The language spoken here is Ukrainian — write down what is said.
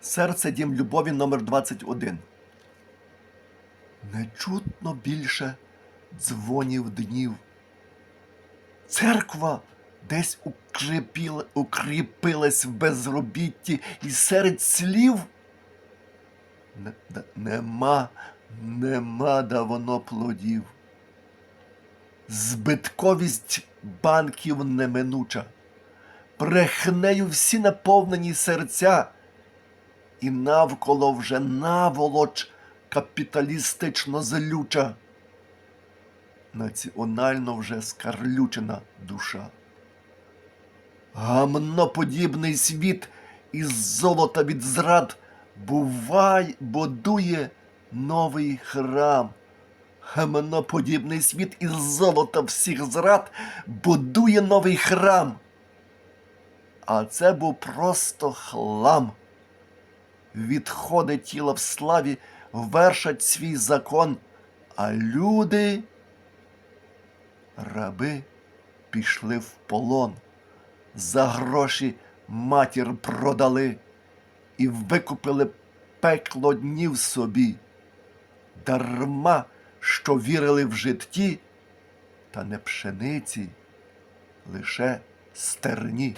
Серце дім любові номер 21 Не чутно більше дзвонів днів. Церква десь укріпіла, укріпилась в безробітті і серед слів. Не- нема, нема давно плодів. Збитковість банків неминуча, брехнею всі наповнені серця, і навколо вже наволоч капіталістично злюча, національно вже скарлючена душа. Гамноподібний світ із золота від зрад бувай, будує новий храм. Гамноподібний світ із золота всіх зрад будує новий храм. А це був просто хлам. Відходи тіла в славі вершать свій закон, а люди, раби, пішли в полон. За гроші матір продали і викупили пекло днів собі. Дарма, що вірили в житті, та не пшениці, лише стерні.